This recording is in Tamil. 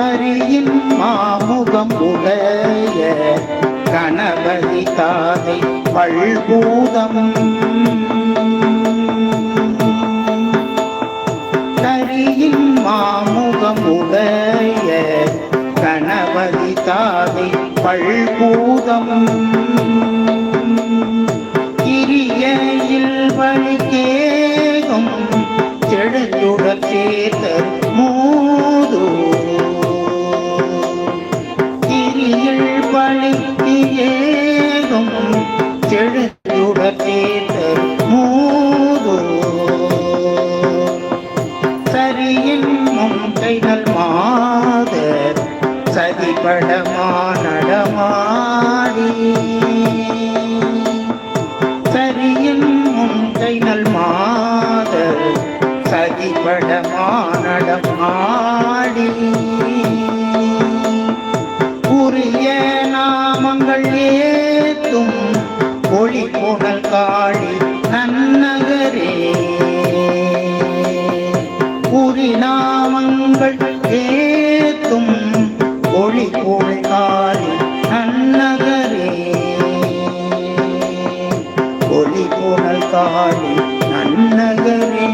ஹரியின் மாமுகம் உடைய கணபதி தாதை பல்பூதம். ஹரியின் மாமுகம் உடைய கணபதி தாதை பல்பூதம். கிரிய இல்வழி கேகும் நடமா நடமாடி சரியின் முன்கை நல் மாத சதிபடமா நடமாடி உரிய நாமங்கள் ஏத்தும் ஒளி புனல் காளி நன்னகரே. உரி நாமங்கள் ஏ ஒளி புனல் காணி நன்னகரே.